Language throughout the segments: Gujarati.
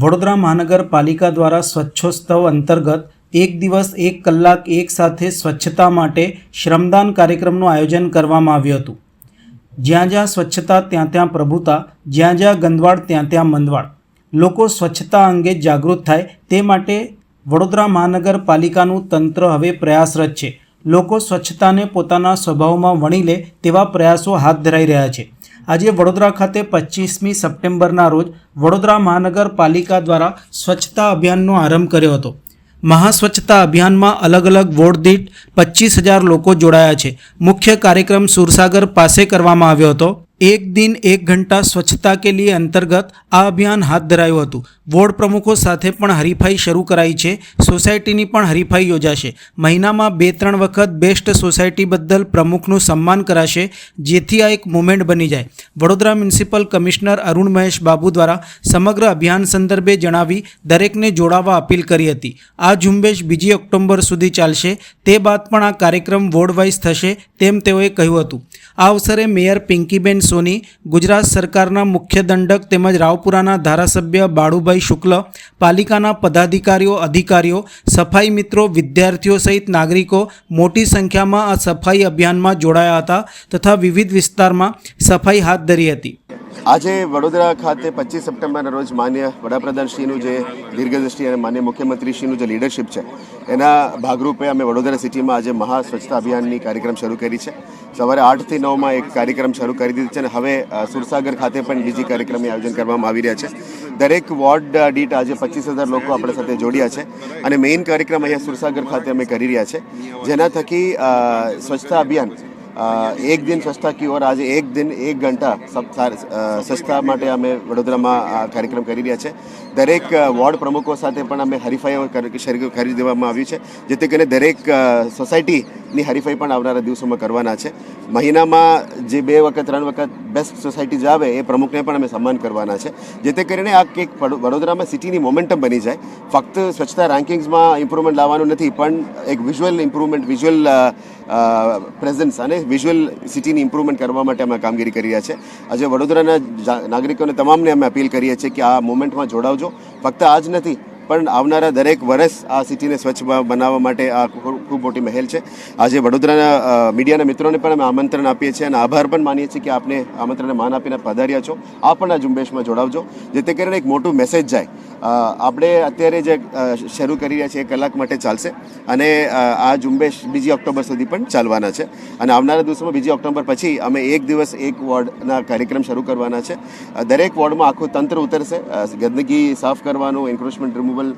વડોદરા મહાનગરપાલિકા દ્વારા સ્વચ્છોત્સવ અંતર્ગત એક દિવસ એક કલાક એક સાથે સ્વચ્છતા માટે શ્રમદાન કાર્યક્રમનું આયોજન કરવામાં આવ્યું હતું. જ્યાં જ્યાં સ્વચ્છતા, ત્યાં ત્યાં પ્રભુતા, જ્યાં જ્યાં ગંદવાડ, ત્યાં ત્યાં મંદવાડ. લોકો સ્વચ્છતા અંગે જાગૃત થાય તે માટે વડોદરા મહાનગરપાલિકાનું તંત્ર હવે પ્રયાસરત છે. લોકો સ્વચ્છતાને પોતાના સ્વભાવમાં વણી લે તેવા પ્રયાસો હાથ ધરાઈ રહ્યા છે. આજે વડોદરા ખાતે પચીસમી સપ્ટેમ્બરના રોજ વડોદરા મહાનગરપાલિકા દ્વારા સ્વચ્છતા અભિયાનનો આરંભ કર્યો હતો. મહાસ્વચ્છતા અભિયાનમાં અલગ અલગ વોર્ડ દીઠ પચીસ હજાર લોકો જોડાયા છે. મુખ્ય કાર્યક્રમ સુરસાગર પાસે કરવામાં આવ્યો હતો. એક દિન એક ઘંટા સ્વચ્છતા કે લીએ અંતર્ગત આ અભિયાન હાથ ધરાયું હતું. વોર્ડ પ્રમુખો સાથે પણ હરીફાઈ શરૂ કરાઈ છે. સોસાયટીની પણ હરીફાઈ યોજાશે. મહિનામાં બે ત્રણ વખત બેસ્ટ સોસાયટી બદલ પ્રમુખનું સન્માન કરાશે, જેથી આ એક મુમેન્ટ બની જાય. વડોદરા મ્યુનિસિપલ કમિશનર અરુણ મહેશ બાબુ દ્વારા સમગ્ર અભિયાન સંદર્ભે જણાવી દરેકને જોડાવા અપીલ કરી હતી. આ ઝુંબેશ બીજી ઓક્ટોબર સુધી ચાલશે. તે બાદ પણ આ કાર્યક્રમ વોર્ડ વાઇઝ થશે તેમ તેઓએ કહ્યું હતું. આ અવસરે મેયર પિંકીબેન સોની ગુજરાત સરકારના મુખ્ય દંડક તેમજ રાવપુરાના ધારાસભ્ય બાળુભાઈ શુક્લ, પાલિકાના પદાધિકારીઓ, અધિકારીઓ, સફાઈ મિત્રો, વિદ્યાર્થીઓ સહિત નાગરિકો મોટી સંખ્યામાં આ સફાઈ અભિયાનમાં જોડાયા હતા તથા વિવિધ વિસ્તારમાં સફાઈ હાથ ધરી હતી. આજે વડોદરા ખાતે પચીસ સપ્ટેમ્બરના રોજ માન્ય વડાપ્રધાનશ્રીનું જે દીર્ઘદ્રષ્ટિ અને માન્ય મુખ્યમંત્રીશ્રીનું જે લીડરશિપ છે, એના ભાગરૂપે અમે વડોદરા સિટીમાં આજે મહા સ્વચ્છતા અભિયાનની કાર્યક્રમ શરૂ કરી છે. સવારે આઠથી નવમાં એક કાર્યક્રમ શરૂ કરી દીધો છે અને હવે સુરસાગર ખાતે પણ બીજી કાર્યક્રમની આયોજન કરવામાં આવી રહ્યા છે. દરેક વોર્ડ દીઠ આજે પચીસ હજાર લોકો આપણા સાથે જોડ્યા છે અને મેઇન કાર્યક્રમ અહીંયા સુરસાગર ખાતે અમે કરી રહ્યા છે. જેના થકી સ્વચ્છતા અભિયાન એક દિન સ્વચ્છતા કી ઓર આજે એક દિન એક ઘંટા સ્વચ્છતા માટે અમે વડોદરામાં આ કાર્યક્રમ કરી રહ્યા છે. દરેક વોર્ડ પ્રમુખો સાથે પણ અમે હરીફાઈઓ કર- દેવામાં આવી છે. જેથી કરીને દરેક અ, સોસાયટીની હરીફાઈ પણ આવનારા દિવસોમાં કરવાના છે. મહિનામાં જે બે વખત, ત્રણ વખત બેસ્ટ સોસાયટી જ આવે, એ પ્રમુખને પણ અમે સન્માન કરવાના છે. જેથી કરીને આ કેક વડોદરામાં સિટીની મોમેન્ટમ બની જાય. ફક્ત સ્વચ્છતા રેન્કિંગ્સમાં ઇમ્પ્રુવમેન્ટ લાવવાનું નથી, પણ એક વિઝ્યુઅલ ઇમ્પ્રુવમેન્ટ વિઝ્યુઅલ પ્રેઝન્સ અને વિઝ્યુઅલ સિટીની ઇમ્પ્રુવમેન્ટ કરવા માટે અમે કામગીરી કરી રહ્યા છે. આજે વડોદરાના નાગરિકોને તમામને અમે અપીલ કરીએ છીએ કે આ મોમેન્ટમાં જોડાવજો. ફક્ત આજ નથી પણ આવનારા દરેક વર્ષ આ સિટીને સ્વચ્છ બનાવવા માટે આ ખૂબ મોટી મહેલ છે. આજે વડોદરાના મીડિયાના મિત્રોને પણ અમે આમંત્રણ આપીએ છીએ અને આભાર પણ માનીએ છીએ કે આપને આમંત્રણને માન આપીને પધાર્યા છો. આ પણ આ ઝુંબેશમાં જોડાવજો, જેથી કરીને એક મોટું મેસેજ જાય. આપણે અત્યારે જે શરૂ કરી રહ્યા છીએ એ કલાક માટે ચાલશે અને આ ઝુંબેશ બીજી ઓક્ટોબર સુધી પણ ચાલવાના છે. અને આવનારા દિવસોમાં બીજી ઓક્ટોબર પછી અમે એક દિવસ એક વોર્ડના કાર્યક્રમ શરૂ કરવાના છે. દરેક વોર્ડમાં આખું તંત્ર ઉતરશે. ગંદકી સાફ કરવાનું એન્ક્રોચમેન્ટ રિમૂવલ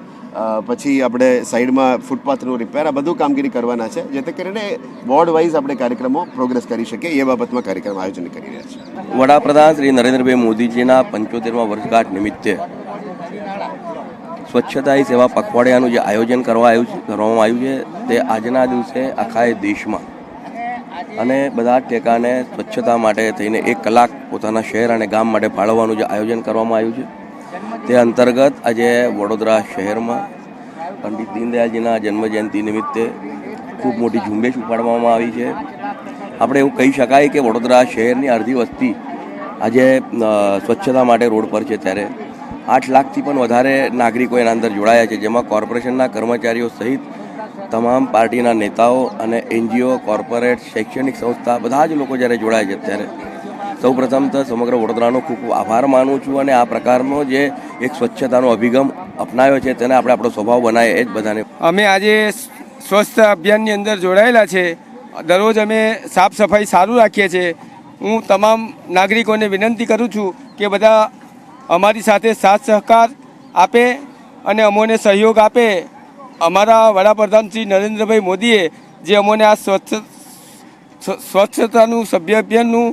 પછી આપણે સાઈડમાં ફૂટપાથનું રિપેર આ બધું કામગીરી કરવાના છે, જેથી કરીને વોર્ડ વાઇઝ આપણે કાર્યક્રમો પ્રોગ્રેસ કરી શકીએ, એ બાબતમાં કાર્યક્રમ આયોજન કરી રહ્યા છે. વડાપ્રધાન શ્રી નરેન્દ્રભાઈ મોદીજીના પંચોતેરમા વર્ષગાંઠ નિમિત્તે સ્વચ્છતા એ સેવા પખવાડિયાનું જે આયોજન કરવા આવ્યું કરવામાં આવ્યું છે, તે આજના દિવસે આખા દેશમાં અને બધા ટેકાને સ્વચ્છતા માટે થઈને એક કલાક પોતાના શહેર અને ગામ માટે ફાળવવાનું જે આયોજન કરવામાં આવ્યું છે તે અંતર્ગત આજે વડોદરા શહેરમાં પંડિત દીનદયાળજીના જન્મજયંતિ નિમિત્તે ખૂબ મોટી ઝુંબેશ ઉપાડવામાં આવી છે. આપણે એવું કહી શકાય કે વડોદરા શહેરની અડધી વસ્તી આજે સ્વચ્છતા માટે રોડ પર છે ત્યારે. આઠ લાખથી પણ વધારે નાગરિકો એના અંદર જોડાયા છે, જેમાં કોર્પોરેશનના કર્મચારીઓ સહિત તમામ પાર્ટીના નેતાઓ અને એનજીઓ, કોર્પોરેટ, શૈક્ષણિક સંસ્થા બધા જ લોકો જ્યારે જોડાય છે ત્યારે. સૌ પ્રથમ તો સમગ્ર વડોદરાનો ખૂબ આભાર માનું છું અને આ પ્રકારનો જે એક સ્વચ્છતાનો અભિગમ અપનાવ્યો છે તેને આપણે આપણો સ્વભાવ બનાવીએ, એ જ બધાને. અમે આજે સ્વસ્થ અભિયાનની અંદર જોડાયેલા છે. દરરોજ અમે સાફ સફાઈ સારું રાખીએ છીએ. હું તમામ નાગરિકોને વિનંતી કરું છું કે બધા અમારી સાથે સાથ સહકાર આપે અને અમોને સહયોગ આપે. અમારા વડાપ્રધાન શ્રી નરેન્દ્રભાઈ મોદીએ જે અમોને આ સ્વચ્છ સ્વચ્છતાનું સભ્ય અભિયાનનું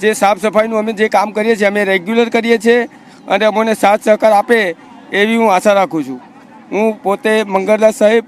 જે સાફ સફાઈનું અમે જે કામ કરીએ છીએ, અમે રેગ્યુલર કરીએ છીએ અને અમને સાથ સહકાર આપે એવી હું આશા રાખું છું. હું પોતે મંગળદાસ સાહેબ